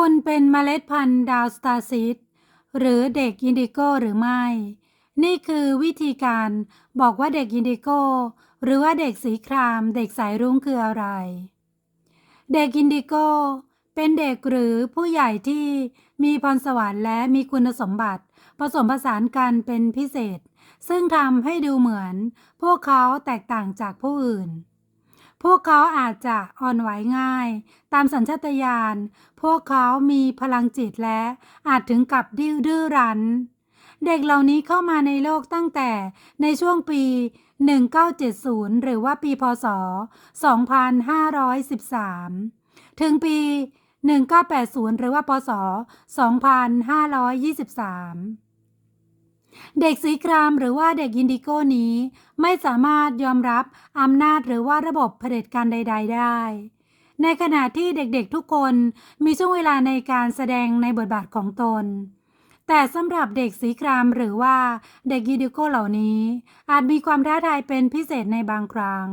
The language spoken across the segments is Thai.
คุณเป็นเมล็ดพันธุ์ดาวสตาร์ซีดหรือเด็กอินดิโกหรือไม่ นี่คือวิธีการบอกว่าเด็กอินดิโกหรือว่าเด็กสีคราม เด็กสายรุ้งคืออะไร เด็กอินดิโกเป็นเด็กหรือผู้ใหญ่ที่มีพรสวรรค์และมีคุณสมบัติ ผสมผสานกันเป็นพิเศษ ซึ่งทำให้ดูเหมือน พวกเขาแตกต่างจากผู้อื่น พวกเขาอาจจะอ่อนไหวง่าย ตามสัญชาตญาณ พวกเขามีพลังจิตและอาจถึงกับดื้อดื้อรั้น เด็กเหล่านี้เข้ามาในโลกตั้งแต่ในช่วงปี 1970 หรือว่าปีพศ 2513 ถึงปี 1980 หรือว่าพศ 2523 เด็กสีครามหรือว่าเด็กอินดิโกนี้ ไม่สามารถยอมรับอำนาจหรือว่าระบบเผด็จการใด ๆ ได้ ในขณะที่เด็กๆทุกคนมีช่วงเวลาในการแสดงในบทบาทของตน แต่สำหรับเด็กสีครามหรือว่าเด็กอินดิโกเหล่านี้ อาจมีความท้าทายเป็นพิเศษในบางครั้ง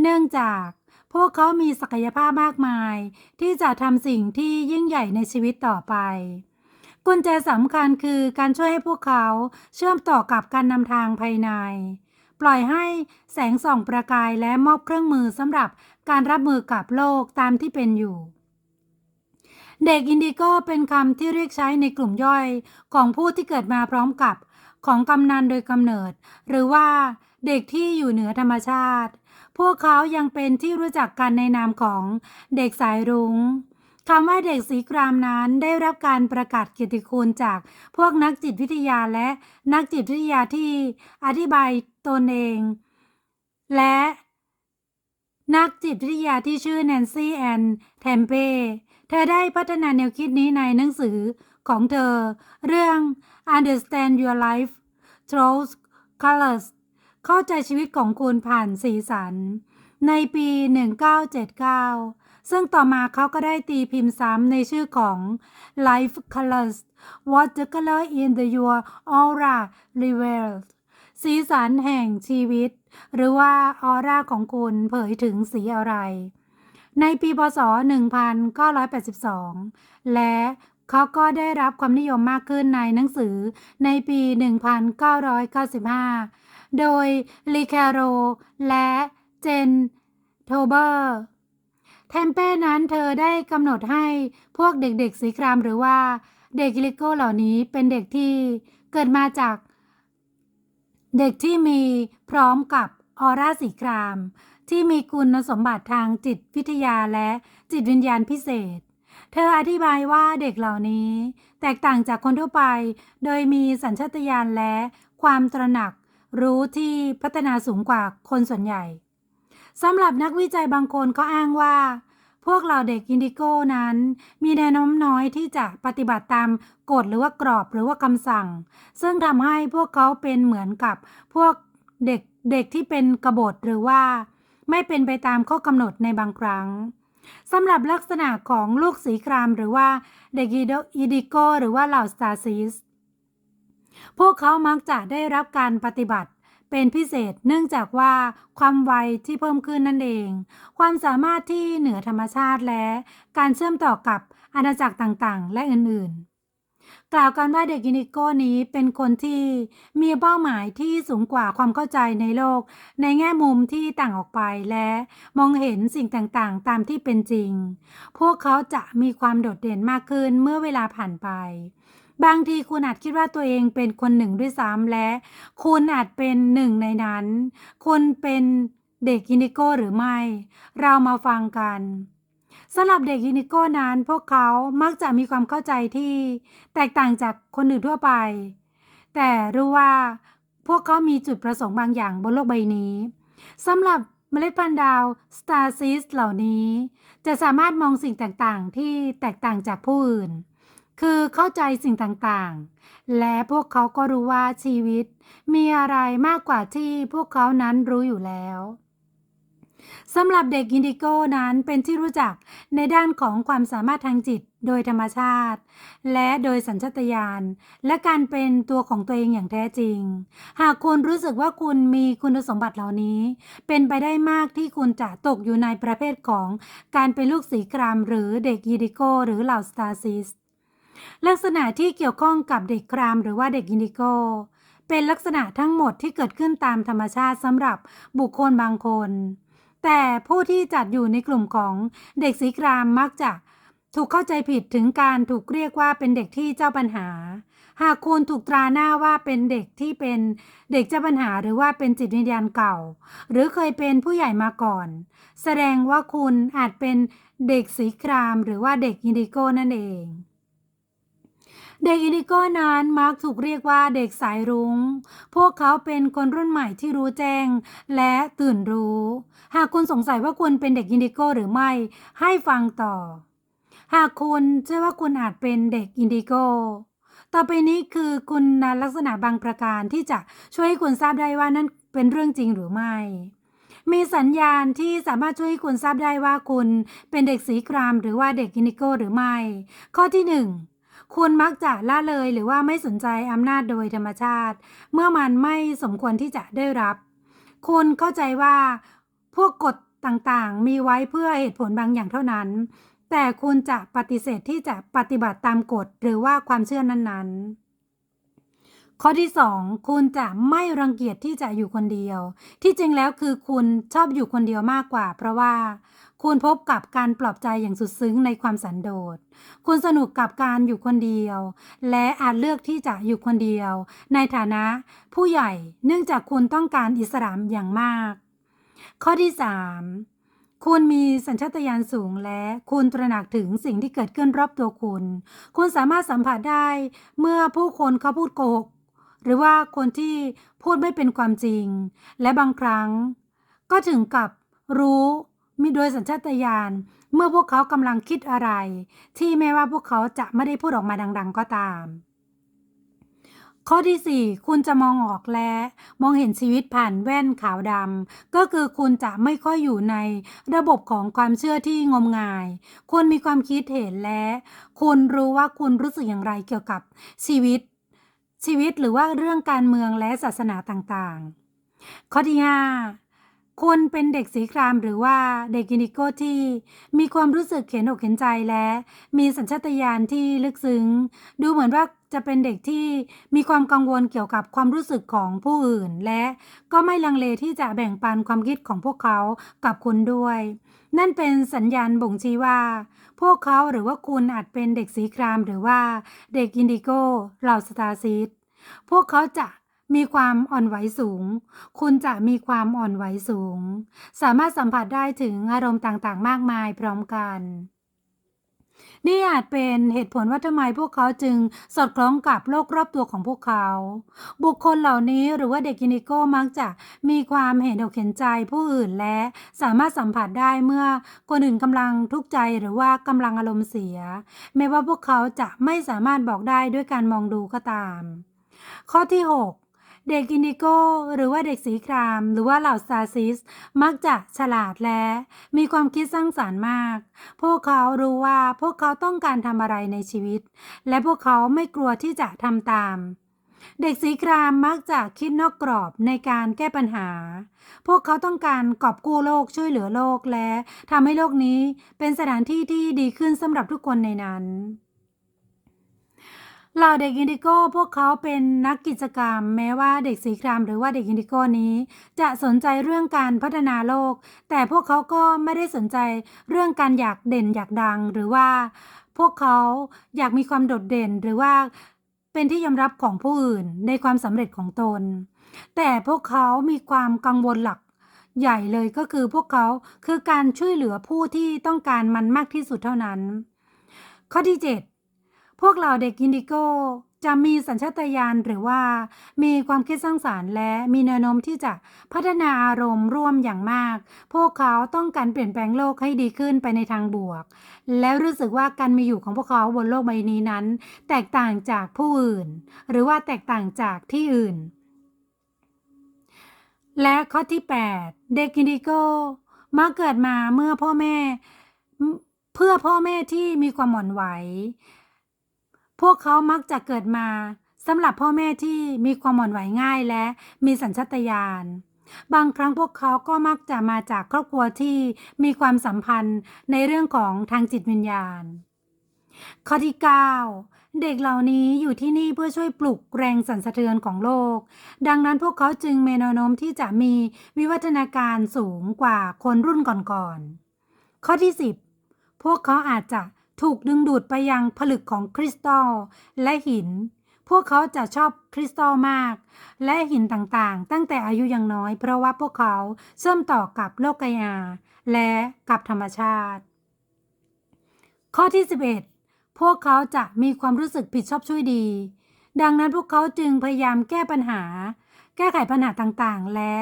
เนื่องจากพวกเขามีศักยภาพมากมาย ที่จะทำสิ่งที่ยิ่งใหญ่ในชีวิตต่อไป กุญแจสำคัญคือการช่วยให้พวกเขาเชื่อมต่อกับการนำทางภายใน ปล่อยให้แสงส่องประกายและมอบเครื่องมือสำหรับการรับมือกับโลกตามที่เป็นอยู่ เด็กอินดิโกเป็นคำที่เรียกใช้ในกลุ่มย่อยของผู้ที่เกิดมาพร้อมกับของกำนันโดยกำเนิด หรือว่าเด็กที่อยู่เหนือธรรมชาติ พวกเขายังเป็นที่รู้จักกันในนามของเด็กสายรุง้ง คำว่าเด็กสีครามนั้นได้รับการประกาศเกียรติคุณจากพวกนักจิตวิทยาและนักจิตวิทยาที่อธิบายตนเอง และนักจิตวิทยาที่ชื่อแนนซี่แอนแทมเป้เธอได้พัฒนาแนวคิดนี้ในหนังสือของเธอ เรื่อง Understand Your Life Through Colors เข้าใจชีวิตของคุณผ่านสีสัน ในปี 1979 ซึ่งต่อมาเขาก็ได้ตีพิมพ์ซ้ำในชื่อของ Life Colors What the color in the your aura reveals สีสันแห่งชีวิต หรือว่าออร่าของคุณเผยถึงสีอะไร ในปีพศ 1982 และเขาก็ได้รับความนิยมมากขึ้นในหนังสือในปี 1995 โดยลีแคโรและเจนโทเบอร์ แทมเป้นั้นเธอได้กำหนดให้พวกเด็กๆสีครามหรือว่าเด็กลิโก้เหล่านี้เป็นเด็กที่เกิดมาจากเด็กที่มีพร้อมกับออร่าสีคราม ที่มีคุณสมบัติทางจิตวิทยาและจิตวิญญาณพิเศษ เธออธิบายว่าเด็กเหล่านี้ แตกต่างจากคนทั่วไป โดยมีสัญชาตญาณและความตระหนักรู้ที่พัฒนาสูงกว่าคนส่วนใหญ่ สำหรับนักวิจัยบางคนก็อ้างว่า พวกเราเด็กอินดิโก้นั้น มีแนวโน้มน้อยที่จะปฏิบัติตามกฎหรือว่ากรอบหรือว่าคำสั่ง ซึ่งทำให้พวกเขาเป็นเหมือนกับพวกเด็กเด็กที่เป็นกบฏหรือว่า ไม่เป็นไปตามข้อกำหนดในบางครั้งสำหรับลักษณะของลูกสีครามหรือว่าเด็กอีดิโกหรือว่าเหล่าสตาซิสพวกเขามักจะได้รับการปฏิบัติ เป็นพิเศษเนื่องจากว่าความไวที่เพิ่มขึ้นนั่นเอง ความสามารถที่เหนือธรรมชาติและการเชื่อมต่อกับอาณาจักรต่างๆ และอื่นๆ กล่าวกันว่าเด็กอินิโก้นี้เป็นคนที่มีเป้าหมายที่สูงกว่าความเข้าใจในโลก ในแง่มุมที่ต่างออกไปและมองเห็นสิ่งต่างๆ ตามที่เป็นจริง พวกเขาจะมีความโดดเด่นมากขึ้นเมื่อเวลาผ่านไป บางทีคุณอาจคิดว่าตัวเองเป็นคนหนึ่งด้วยซ้ำและ คุณอาจเป็นหนึ่งในนั้น คุณเป็นเด็กอินิโก้หรือไม่ เรามาฟังกันสำหรับเด็กอินิโก้นั้น พวกเขามักจะมีความเข้าใจที่แตกต่างจากคนอื่นทั่วไป แต่รู้ว่าพวกเขามีจุดประสงค์บางอย่างบนโลกใบนี้สำหรับเมล็ดพันธุ์ดาวสตาร์ซิสเหล่านี้ จะสามารถมองสิ่งต่างๆ ที่แตกต่างจากผู้อื่น คือเข้าใจสิ่งต่างๆ และพวกเขาก็รู้ว่าชีวิตมีอะไรมากกว่าที่พวกเขานั้นรู้อยู่แล้วสำหรับเด็กอินดิโก้นั้นเป็นที่รู้จักในด้านของความสามารถทางจิตโดยธรรมชาติ และโดยสัญชาตญาณและการเป็นตัวของตัวเองอย่างแท้จริง หากคุณรู้สึกว่าคุณมีคุณสมบัติเหล่านี้ เป็นไปได้มากที่คุณจะตกอยู่ในประเภทของการเป็นลูกสีครามหรือเด็กอินดิโก้หรือเหล่าสตาร์ซิส ลักษณะที่เกี่ยวข้องกับเด็กครามหรือว่าเด็กอินดิโก เป็นลักษณะทั้งหมดที่เกิดขึ้นตามธรรมชาติสำหรับบุคคลบางคน แต่ผู้ที่จัดอยู่ในกลุ่มของเด็กสีครามมักจะถูกเข้าใจผิดถึงการถูกเรียกว่าเป็นเด็กที่เจ้าปัญหา หากคุณถูกตราหน้าว่าเป็นเด็กที่เป็นเด็กเจ้าปัญหาหรือว่าเป็นจิตวิญญาณเก่า หรือเคยเป็นผู้ใหญ่มาก่อน แสดงว่าคุณอาจเป็นเด็กสีครามหรือว่าเด็กอินดิโก้นั่นเอง เด็กอินดิโก้นั้นมักถูกเรียกว่าเด็กสายรุง้ง พวกเขาเป็นคนรุ่นใหม่ที่รู้แจ้ง และตื่นรู้ หากคุณสงสัยว่าคุณเป็นเด็กอินดิโก้หรือไม่ ให้ฟังต่อ หากคุณเชื่อว่าคุณอาจเป็นเด็กอินดิโก้ต่อไปนี้คือคุณลักษณะบางประการที่จะช่วยให้คุณทราบได้ว่านั่นเป็นเรื่องจริงหรือไม่ มีสัญญาณที่สามารถช่วยให้คุณทราบได้ว่าคุณเป็นเด็กสีครามหรือว่าเด็กอินดิโก้หรือไม่ ข้อที่หนึ่ง คุณมักจะละเลยหรือว่าไม่สนใจอำนาจโดยธรรมชาติ เมื่อมันไม่สมควรที่จะได้รับ คุณเข้าใจว่า พวกกฎต่างๆ มีไว้เพื่อเหตุผลบางอย่างเท่านั้น แต่คุณจะปฏิเสธที่จะปฏิบัติตามกฎหรือว่าความเชื่อนั้นๆข้อที่ 2 คุณจะไม่รังเกียจที่จะอยู่คนเดียว ที่จริงแล้วคือคุณชอบอยู่คนเดียวมากกว่า เพราะว่า คุณพบกับการปลอบใจอย่างสุดซึ้งในความสันโดษ คุณสนุกกับการอยู่คนเดียว และอาจเลือกที่จะอยู่คนเดียว ในฐานะผู้ใหญ่เนื่องจากคุณต้องการอิสระอย่างมาก ข้อที่ 3 คุณมีสัญชาตญาณสูงและคุณตระหนักถึงสิ่งที่เกิดขึ้นรอบตัวคุณ คุณสามารถสัมผัสได้เมื่อผู้คนเขาพูดโกหกหรือว่าคนที่พูดไม่เป็นความจริง และบางครั้ง ก็ถึงกับรู้ มีโดยสัญชาตญาณเมื่อพวกเขากำลังคิดอะไร ที่แม้ว่าพวกเขาจะไม่ได้พูดออกมาดัง ๆ ก็ตาม ข้อที่ 4 คุณจะมองออกและ มองเห็นชีวิตผ่านแว่นขาวดำก็คือคุณจะไม่ค่อยอยู่ในระบบของความเชื่อที่งมงาย คุณมีความคิดเห็นและ คุณรู้ว่าคุณรู้สึกอย่างไรเกี่ยวกับชีวิต ชีวิตหรือว่าเรื่องการเมืองและศาสนาต่างๆ ข้อที่5 คุณเป็นเด็กสีครามหรือว่าเด็กอินดิโกที่มีความรู้สึกเข็นอกเข็นใจและ มีสัญชาตญาณที่ลึกซึ้ง ดูเหมือนว่าจะเป็นเด็กที่มีความกังวลเกี่ยวกับความรู้สึกของผู้อื่น และก็ไม่ลังเลที่จะแบ่งปันความคิดของพวกเขากับคุณด้วย นั่นเป็นสัญญาณบ่งชี้ว่า พวกเขาหรือว่าคุณอาจเป็นเด็กสีครามหรือว่าเด็กอินดิโกเหล่าสตาร์ซีดพวกเขาจะ มีความอ่อนไหวสูง คุณจะมีความอ่อนไหวสูง สามารถสัมผัสได้ถึงอารมณ์ต่างๆ มากมายพร้อมกันนี่อาจเป็นเหตุผลว่าทำไมพวกเขาจึงสอดคล้องกับโลกรอบตัวของพวกเขา บุคคลเหล่านี้หรือว่าเด็กกินิโก้มักจะมีความเห็นอกเห็นใจผู้อื่นและสามารถสัมผัสได้เมื่อคนอื่นกำลังทุกข์ใจหรือว่ากำลังอารมณ์เสีย แม้ว่าพวกเขาจะไม่สามารถบอกได้ด้วยการมองดูก็ตาม ข้อที่ 6 เด็กอินดิโกหรือว่าเด็กสีคราม หรือว่าเหล่าซาซิส มักจะฉลาดและ มีความคิดสร้างสารรค์มาก พวกเขารู้ว่าพวกเขาต้องการทำอะไรในชีวิต และพวกเขาไม่กลัวที่จะทำตาม เด็กสีครามมักจะคิดนอกกรอบในการแก้ปัญหา พวกเขาต้องการกอบกู้โลกช่วยเหลือโลกและทำให้โลกนี้เป็นสถานที่ที่ดีขึ้นสำหรับทุกคนในนั้น เหล่าเด็กอินดิโก้พวกเขาเป็นนักกิจกรรม แม้ว่าเด็กสีครามหรือว่าเด็กอินดิโก้นี้ จะสนใจเรื่องการพัฒนาโลก แต่พวกเขาก็ไม่ได้สนใจเรื่องการอยากเด่นอยากดัง หรือว่าพวกเขาอยากมีความโดดเด่นหรือว่าเป็นที่ยอมรับของผู้อื่นในความสำเร็จของตน แต่พวกเขามีความกังวลหลักใหญ่เลยก็คือพวกเขาคือการช่วยเหลือผู้ที่ต้องการมันมากที่สุดเท่านั้น ข้อที่ 7 พวกเราเด็กอินดิโก้จะมีสัญชาตญาณหรือว่ามีความคิดสร้างสารรค์และมีแนวโน้มที่จะพัฒนาอารมณ์ร่วมอย่างมาก พวกเขาต้องการเปลี่ยนแปลงโลกให้ดีขึ้นไปในทางบวก แล้วรู้สึกว่าการมีอยู่ของพวกเขาบนโลกใบนี้นั้น แตกต่างจากผู้อื่น หรือว่าแตกต่างจากที่อื่น และข้อที่ 8 เด็กอินดิโก้มักเกิดมาเมื่อพ่อแม่ เพื่อพ่อแม่ที่มีความหม่อนไหว พวกเขามักจะเกิดมาสำหรับพ่อแม่ที่มีความหม่อนไหวง่ายและมีสัญชาตญาณ บางครั้งพวกเขาก็มักจะมาจากครอบครัวที่มีความสัมพันธ์ในเรื่องของทางจิตวิญญาณ ข้อที่ 9 เด็กเหล่านี้อยู่ที่นี่เพื่อช่วยปลุกแรงสั่นสะเทือนของโลก ดังนั้นพวกเขาจึงเมนโนมที่จะมีวิวัฒนาการสูงกว่าคนรุ่นก่อนๆ ข้อที่ 10 พวกเขาอาจจะ ถูกดึงดูดไปยังผลึกของคริสตัลและหิน พวกเขาจะชอบคริสตัลมาก และหินต่างๆ ตั้งแต่อายุยังน้อย เพราะว่าพวกเขาเชื่อมต่อกับโลกกายา และกับธรรมชาติ ข้อที่ 11 พวกเขาจะมีความรู้สึกผิดชอบช่วยดี ดังนั้นพวกเขาจึงพยายามแก้ปัญหา แก้ไขปัญหาต่างๆ และ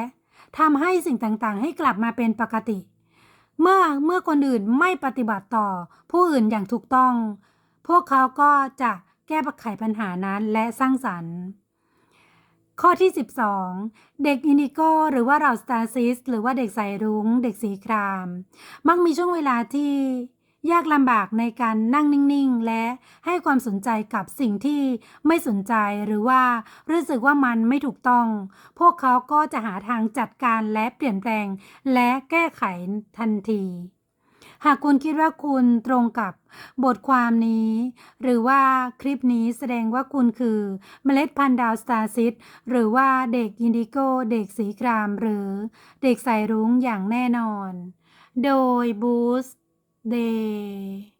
ทำให้สิ่งต่างๆ ให้กลับมาเป็นปกติ เมื่อเมื่อคนอื่นไม่ปฏิบัติต่อ ผู้อื่นอย่างถูกต้อง พวกเขาก็จะแก้ไขปัญหานั้นและสร้างสรรค์ ข้อที่ 12 เด็กอินดิโกหรือว่าเราสตาร์ซิสหรือว่าเด็กสายรุง้ง เด็กสีคราม มักมีช่วงเวลาที่ ยากลำบากในการนั่งนิ่งๆ และให้ความสนใจกับสิ่งที่ไม่สนใจหรือว่ารู้สึกว่ามันไม่ถูกต้อง พวกเขาก็จะหาทางจัดการและเปลี่ยนแปลง และแก้ไขทันทีหากคุณคิดว่าคุณตรงกับบทความนี้ หรือว่าคลิปนี้แสดงว่าคุณคือเมล็ดพันธุ์ดาวสตาร์ซิตหรือว่าเด็กอินดิโกเด็กสีคราม หรือเด็กสายรุ้งอย่างแน่นอน โดยบูสเดย์